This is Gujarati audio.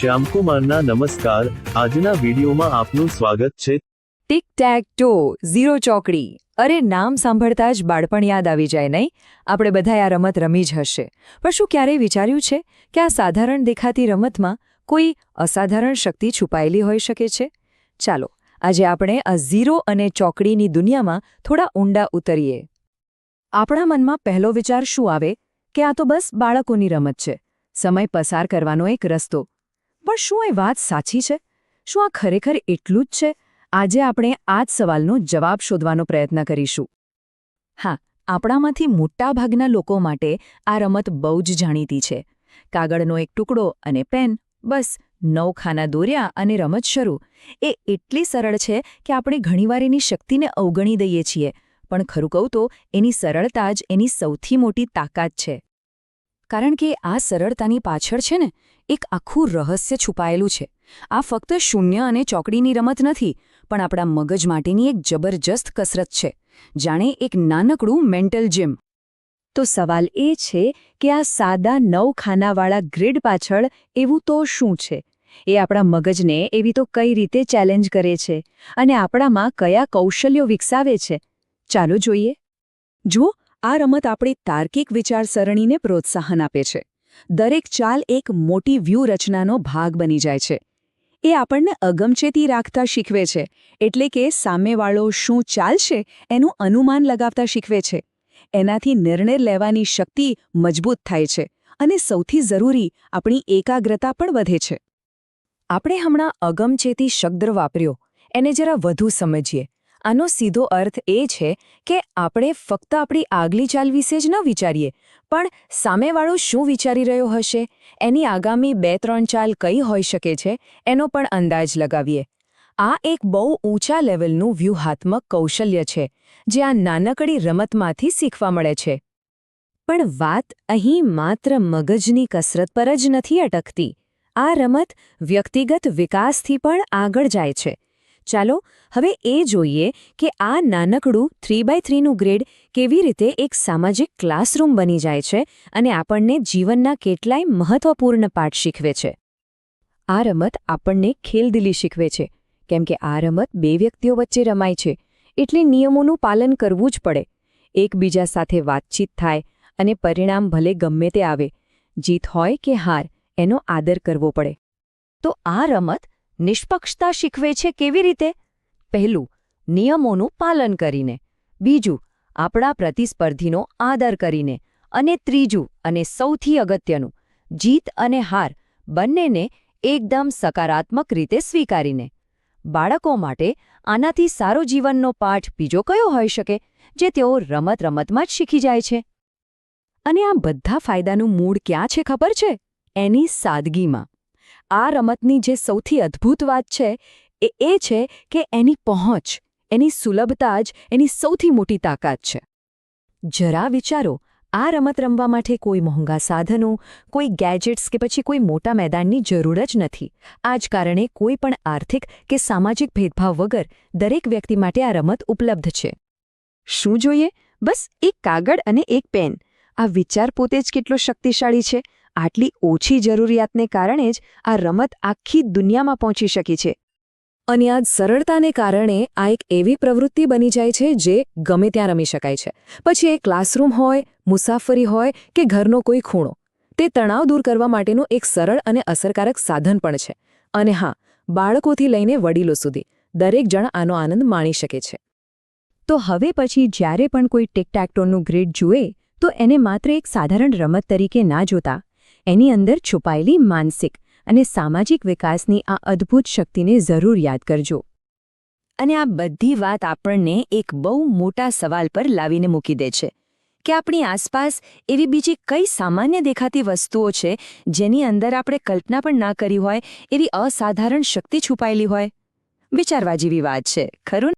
શ્યામકુમારના નમસ્કાર. આજના વિડીયોમાં આપનું સ્વાગત છે. ટિક ટેક ટો, ઝીરો ચોકડી. અરે, નામ સાંભળતા જ બાળપણ યાદ આવી જાય નહીં? આપણે બધા આ રમત રમી જ હશે. પણ શું ક્યારેય વિચાર્યું છે કે આ સાધારણ દેખાતી રમતમાં કોઈ અસાધારણ શક્તિ છુપાયેલી હોઈ શકે છે? ચાલો, આજે આપણે આ ઝીરો અને ચોકડીની દુનિયામાં થોડા ઊંડા ઉતરીએ. આપણા મનમાં પહેલો વિચાર શું આવે? કે આ તો બસ બાળકોની રમત છે. સમય પસાર કરવાનો એક રસ્તો. પણ શું એ વાત સાચી છે? શું આ ખરેખર એટલું જ છે? આજે આપણે આ જ સવાલનો જવાબ શોધવાનો પ્રયત્ન કરીશું. હા, આપણામાંથી મોટાભાગના લોકો માટે આ રમત બહુ જ જાણીતી છે. કાગળનો એક ટુકડો અને પેન, બસ નવ ખાના દોર્યા અને રમત શરૂ. એ એટલી સરળ છે કે આપણે ઘણીવાર એની શક્તિને અવગણી દઈએ છીએ, પણ ખરું કહું તો એની સરળતા જ એની સૌથી મોટી તાકાત છે. કારણ કે આ સરળતાની પાછળ છે ને એક આખું રહસ્ય છુપાયેલું છે. આ ફક્ત શૂન્ય અને ચોકડીની રમત નથી, પણ આપણા મગજ માટેની એક જબરજસ્ત કસરત છે. જાણે એક નાનકડું મેન્ટલ જીમ તો સવાલ એ છે કે આ સાદા નવ ખાનાવાળા ગ્રીડ પાછળ એવું તો શું છે? એ આપણા મગજને એવી તો કઈ રીતે ચેલેન્જ કરે છે? અને આપણામાં કયા કૌશલ્યો વિકસાવે છે? ચાલો જોઈએ. જુઓ, આ રમત આપણી તાર્કિક વિચારસરણીને પ્રોત્સાહન આપે છે. દરેક ચાલ એક મોટી વ્યૂહરચનાનો ભાગ બની જાય છે. એ આપણને અગમચેતી રાખતા શીખવે છે, એટલે કે સામેવાળો શું ચાલશે એનું અનુમાન લગાવતા શીખવે છે. એનાથી નિર્ણય લેવાની શક્તિ મજબૂત થાય છે અને સૌથી જરૂરી આપણી એકાગ્રતા પણ વધે છે. આપણે હમણાં અગમચેતી શબ્દ વાપર્યો, એને જરા વધુ સમજીએ. આનો સીધો અર્થ એ છે કે આપણે ફક્ત આપણી આગલી ચાલ વિશે જ ન વિચારીએ, પણ સામેવાળો શું વિચારી રહ્યો હશે? એની આગામી બે ત્રણ ચાલ કઈ હોઈ શકે છે? એનો પણ અંદાજ લગાવીએ. આ એક બહુ ઊંચા લેવલનું વ્યૂહાત્મક કૌશલ્ય છે, જે આ નાનકડી રમતમાંથી શીખવા મળે છે. પણ વાત અહીં માત્ર મગજની કસરત પર જ નથી અટકતી. આ રમત વ્યક્તિગત વિકાસથી પણ આગળ જાય છે. ચાલો હવે એ જોઈએ કે આ નાનકડું થ્રી બાય થ્રીનું ગ્રેડ કેવી રીતે એક સામાજિક ક્લાસરૂમ બની જાય છે અને આપણને જીવનના કેટલાય મહત્વપૂર્ણ પાઠ શીખવે છે. આ રમત આપણને ખેલદિલી શીખવે છે. કેમ કે આ રમત બે વ્યક્તિઓ વચ્ચે રમાય છે, એટલે નિયમોનું પાલન કરવું જ પડે. એકબીજા સાથે વાતચીત થાય અને પરિણામ ભલે ગમે તે આવે, જીત હોય કે હાર, એનો આદર કરવો પડે. તો આ રમત નિષ્પક્ષતા શીખવે છે કેવી રીતે? પહેલું, નિયમોનું પાલન કરીને. બીજું, આપણા પ્રતિસ્પર્ધીનો આદર કરીને. અને ત્રીજું, અને સૌથી અગત્યનું, જીત અને હાર બંનેને એકદમ સકારાત્મક રીતે સ્વીકારીને. બાળકો માટે આનાથી સારો જીવનનો પાઠ બીજો કયો હોઈ શકે, જે તેઓ રમત રમતમાં જ શીખી જાય છે? અને આ બધા ફાયદાનું મૂળ ક્યાં છે ખબર છે? એની સાદગીમાં. આ રમતની જે સૌથી અદ્ભુત વાત છે, એ એ છે કે એની પહોંચ, એની સુલભતા જ એની સૌથી મોટી તાકાત છે. જરા વિચારો, આ રમત રમવા માટે કોઈ મોંઘા સાધનો, કોઈ ગેજેટ્સ કે પછી કોઈ મોટા મેદાનની જરૂર જ નથી. આ જ કારણે કોઈ પણ આર્થિક કે સામાજિક ભેદભાવ વગર દરેક વ્યક્તિ માટે આ રમત ઉપલબ્ધ છે. શું જોઈએ? બસ એક કાગળ અને એક પેન. આ વિચાર પોતે જ કેટલો શક્તિશાળી છે. આટલી ઓછી જરૂરિયાતને કારણે જ આ રમત આખી દુનિયામાં પહોંચી શકી છે. અને આ સરળતાને કારણે આ એક એવી પ્રવૃત્તિ બની જાય છે જે ગમે ત્યાં રમી શકાય છે. પછી એ ક્લાસરૂમ હોય, મુસાફરી હોય કે ઘરનો કોઈ ખૂણો. તે તણાવ દૂર કરવા માટેનું એક સરળ અને અસરકારક સાધન પણ છે. અને હા, બાળકોથી લઈને વડીલો સુધી દરેક જણ આનો આનંદ માણી શકે છે. તો હવે પછી જ્યારે પણ કોઈ ટિકટેક્ટોનું ગ્રીડ જુએ, તો એને માત્ર એક સાધારણ રમત તરીકે ના જોતા એની અંદર છુપાયેલી માનસિક અને સામાજિક વિકાસની આ અદ્ભુત શક્તિને જરૂર યાદ કરજો. અને આ બધી વાત આપણને એક બહુ મોટા સવાલ પર લાવીને મૂકી દે છે કે આપણી આસપાસ એવી બીજી કઈ સામાન્ય દેખાતી વસ્તુઓ છે જેની અંદર આપણે કલ્પના પણ ના કરી હોય, એવી અસાધારણ શક્તિ છુપાયેલી હોય? વિચારવા જેવી વાત છે, ખરું